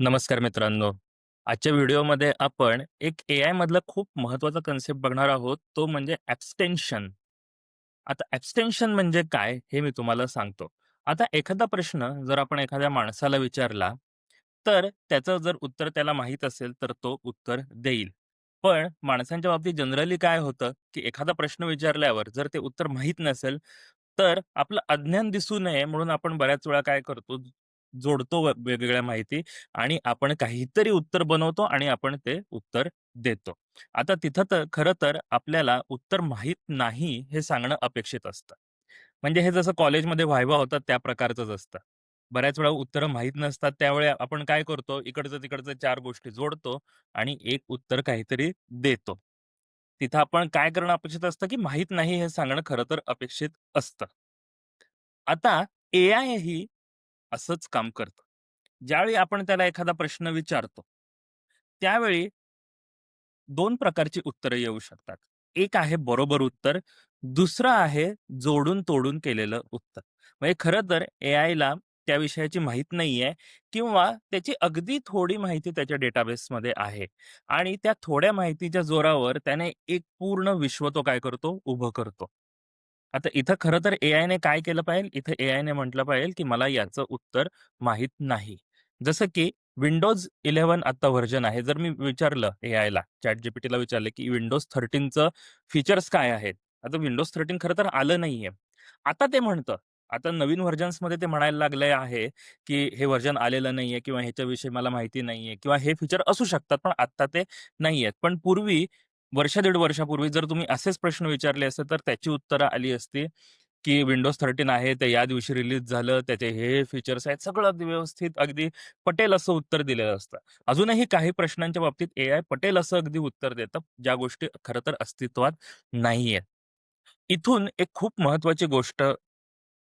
नमस्कार मित्रांनो. आजच्या व्हिडिओमध्ये आपण एक एआय मधला खूप महत्त्वाचा कन्सेप्ट बघणार आहोत. तो म्हणजे ॲब्स्टेन्शन. आता ॲब्स्टेन्शन म्हणजे काय? हे मी तुम्हाला सांगतो. आता एखादा प्रश्न जर आपण एखाद्या माणसाला विचारला, तर त्याचं जर उत्तर त्याला माहीत असेल, तर तो उत्तर देईल. पण माणसांच्या बाबतीत जनरली काय होतं, की एखादा प्रश्न विचारल्यावर जर ते उत्तर माहीत नसेल, तर आपलं अज्ञान दिसू नये म्हणून आपण बऱ्याच वेळा काय करतो, जोडतो वे वेगवेगळ्या माहिती आणि आपण काहीतरी उत्तर बनवतो आणि आपण ते उत्तर देतो. आता तिथं तर खरं तर आपल्याला उत्तर माहीत नाही हे सांगणं अपेक्षित असतं. म्हणजे हे जसं कॉलेजमध्ये व्हायवा होतात त्या प्रकारचंच असतं. बऱ्याच वेळा उत्तरं माहीत नसतात त्यावेळी आपण काय करतो, इकडचं-तिकडचं 4 गोष्टी जोडतो आणि एक उत्तर काहीतरी देतो. तिथं आपण काय करणं अपेक्षित असतं, की माहीत नाही हे सांगणं खरं तर अपेक्षित असतं. आता एआय ही असंच काम करतं. ज्यावेळी आपण त्याला एखादा प्रश्न विचारतो, त्यावेळी 2 प्रकारची उत्तरं येऊ शकतात. एक आहे बरोबर उत्तर, दुसरं आहे जोडून-तोडून केलेलं उत्तर. म्हणजे खरं तर एआयला त्या विषयाची माहीत नाहीये किंवा त्याची अगदी थोडी माहिती त्याच्या डेटाबेसमध्ये आहे आणि त्या थोड्या माहितीच्या जोरावर त्याने एक पूर्ण विश्व तो काय करतो, उभं करतो. आता इथं खरं तर एआयने काय केलं पाहिजे? इथं एआयने म्हटलं पाहिजे, की मला याचं उत्तर माहीत नाही. जसं की Windows 11 आता व्हर्जन आहे. जर मी विचारलं एआयला, ChatGPTला विचारलं, की Windows 13चं फीचर्स काय आहेत? आता Windows 13 खरं तर आलं नाहीये. आता ते म्हणतं, आता नवीन व्हर्जन्समध्ये ते म्हणायला लागले आहे, की हे व्हर्जन आलेलं नाहीये किंवा ह्याच्याविषयी मला माहिती नाहीये किंवा हे फीचर असू शकतात, पण आत्ता ते नाहीयेत. पण पूर्वी वर्ष दीड वर्षापूर्वी जर तुम्ही असेच प्रश्न विचारले असते, तर त्याची उत्तरं आली असती, की विंडोज थर्टीन आहे, ते या दिवशी रिलीज झालं, त्याचे हे, फीचर्स आहेत. सगळं अगदी व्यवस्थित अगदी पटेल असं उत्तर दिलेलं असतं. अजूनही काही प्रश्नांच्या बाबतीत ए आय पटेल असं अगदी उत्तर देतं, ज्या गोष्टी खरं तर अस्तित्वात नाहीयेत. इथून एक खूप महत्वाची गोष्ट,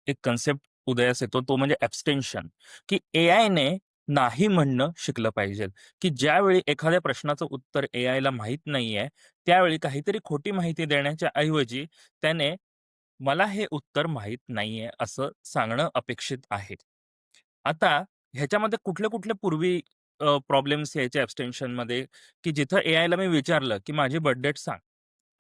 एक कन्सेप्ट उदयास येतो, तो म्हणजे ऍबस्टेन्शन की ए आयने नाही म्हणणं शिकलं पाहिजे, की ज्यावेळी एखाद्या प्रश्नाचं उत्तर ए आयला माहीत नाहीये, त्यावेळी काहीतरी खोटी माहिती देण्याच्या ऐवजी त्याने मला हे उत्तर माहीत नाहीये असं सांगणं अपेक्षित आहे. आता ह्याच्यामध्ये कुठले-कुठले पूर्वी अ, प्रॉब्लेम्स यायचे ॲब्स्टेन्शनमध्ये, की जिथं एआयला मी विचारलं, की माझी बर्थ डेट सांग.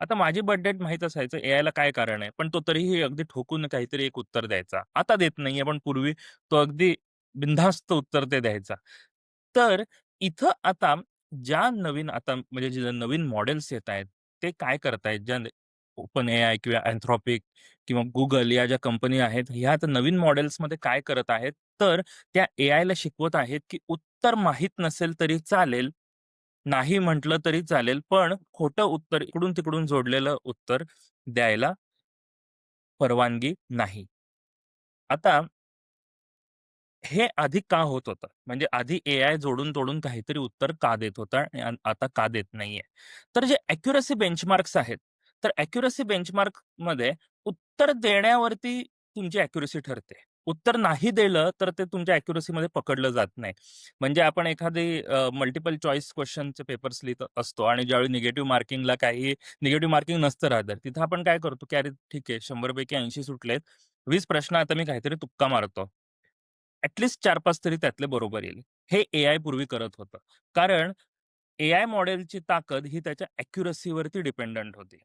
आता माझी बर्थ डेट माहीत असायचं, एआयला काय कारण आहे? पण तो तरीही अगदी ठोकून काहीतरी एक उत्तर द्यायचा. आता देत नाहीये, पण पूर्वी तो अगदी बिनधास्त उत्तर ते द्यायचा. तर इथं आता ज्या नवीन आता म्हणजे जे नवीन मॉडेल्स येत आहेत ते काय करतायत? ज्या ओपन एआय किंवा Anthropic किंवा Google या ज्या कंपनी आहेत, ह्या आता नवीन मॉडेल्समध्ये काय करत आहेत, तर त्या एआयला शिकवत आहेत, की उत्तर माहीत नसेल तरी चालेल, नाही म्हटलं तरी चालेल, पण खोटं उत्तर इकडून-तिकडून जोडलेलं उत्तर द्यायला परवानगी नाही. आता हे आधी का होत होतं? म्हणजे आधी एआय जोडून-तोडून काहीतरी उत्तर का देत होता आणि आ आता का देत नाहीये? तर जे ॲक्युरसी बेंचमार्क्स आहेत, तर ॲक्युरसी बेंचमार्कमध्ये उत्तर देण्यावरती तुमची ॲक्युरसी ठरते. उत्तर नाही दिलं, तर ते तुमच्या ॲक्युरसीमध्ये पकडलं जात नाही. म्हणजे आपण एखादी मल्टिपल चॉईस क्वेशनचे पेपर्स लिहीत असतो आणि ज्यावेळी निगेटिव्ह मार्किंगला काही निगेटिव्ह मार्किंग नसतं रादर, तिथं आपण काय करतो, की अरे ठीक आहे 100 पैकी 80 सुटलेत, 20 प्रश्न आता मी काहीतरी तुक्का मारतो. ऍटलिस्ट चार पाच तरी त्यातले बरोबर येईल. हे ए आय पूर्वी करत होतं. कारण ए आय मॉडेलची ताकद ही त्याच्या अॅक्युरसीवरती डिपेंडंट होती.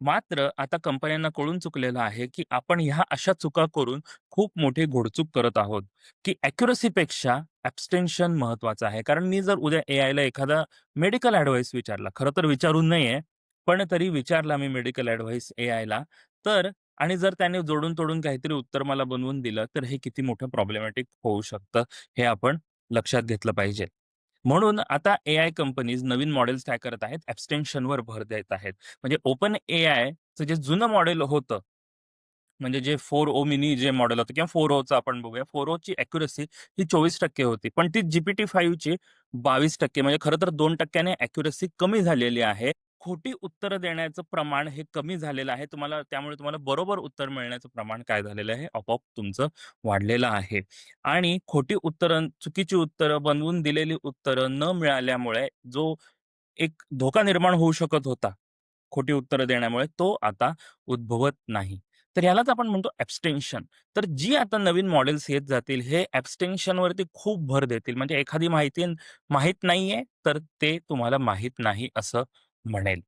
मात्र आता कंपन्यांना कळून चुकलेलं आहे, की आपण ह्या अशा चुका करून खूप मोठी घोडचूक करत आहोत, की अॅक्युरसीपेक्षा ऍबस्टेन्शन महत्वाचं आहे. कारण मी जर उद्या एआयला एखादा मेडिकल एडव्हाइस विचारला, खरं तर विचारून नाहीये पण तरी विचारला मी मेडिकल ऍडव्हाइस ए आयला तर आणि जर त्याने जोडून-तोडून काहीतरी उत्तर मला बनवून दिलं, तर हे किती मोठं प्रॉब्लेमॅटिक होऊ शकतं, हे आपण लक्षात घेतलं पाहिजे. म्हणून आता ए आय कंपनीज नवीन मॉडेल्स काय करत आहेत, ॲब्स्टेन्शनवर भर देत आहेत. म्हणजे ओपन ए आयचं जे जुनं मॉडेल होतं, म्हणजे जे फोर ओ मिनी जे मॉडेल होतं किंवा फोर ओचं आपण बघूया. फोर ओची अॅक्युरसी ही 24% होती. पण ती GPT-5ची 22% म्हणजे खरं तर दोन टक्क्याने अॅक्युरसी कमी झालेली आहे. खोटी उत्तरं देण्याचं प्रमाण हे कमी झालेलं आहे. तुम्हाला त्यामुळे तुम्हाला बरोबर उत्तर मिळण्याचं प्रमाण काय झालेलं आहे, आपोआप तुमचं वाढलेलं आहे. आणि खोटी उत्तरं, चुकीची उत्तरं, बनवून दिलेली उत्तरं न मिळाल्यामुळे जो एक धोका निर्माण होऊ शकत होता, खोटी उत्तरं देण्यामुळे, तो आता उद्भवत नाही. तर ह्यालाच आपण म्हणतो ॲब्स्टेन्शन. तर जी आता नवीन मॉडेल्स येत जातील, हे ॲब्स्टेन्शनवरती खूप भर देतील. म्हणजे एखादी माहिती माहीत नाहीये, तर ते तुम्हाला माहीत नाही असं म्हणेल.